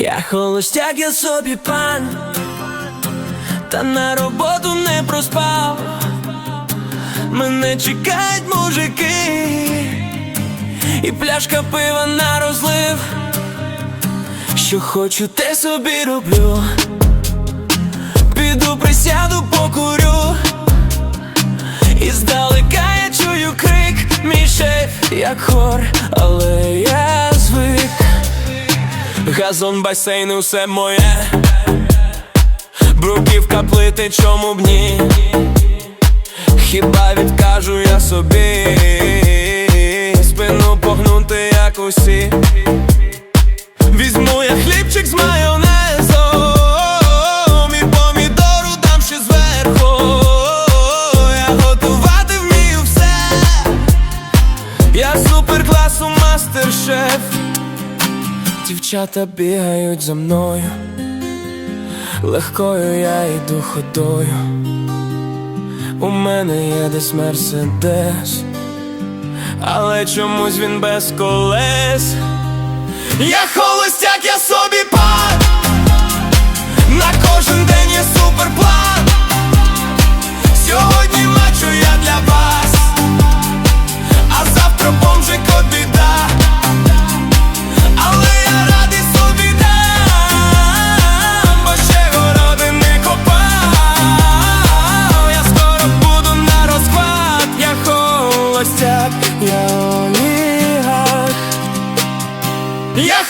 Я холостяк, я собі пан, та на роботу не проспав. Мене чекають мужики, і пляшка пива на розлив. Що хочу, те собі роблю. Піду присяду, покурю. І здалека я чую крик, мій шеф, як хор, але я. Газон, басейн, усе моє. Бруківка плити, чому б ні? Хіба відкажу я собі спину погнути, як усі. Візьму я хлібчик з майонезом І помідору дам ще зверху Я готувати вмію все Я супер класу мастер-шеф дівчата бігають за мною, легкою я йду ходою. У мене є десь мерседес, але чомусь він без колес. Я холостяк, я собі пан, на кожен день є суперплан. Сьогодні мачу я для вас, а завтра бомжик обіде. так я олігарх. Я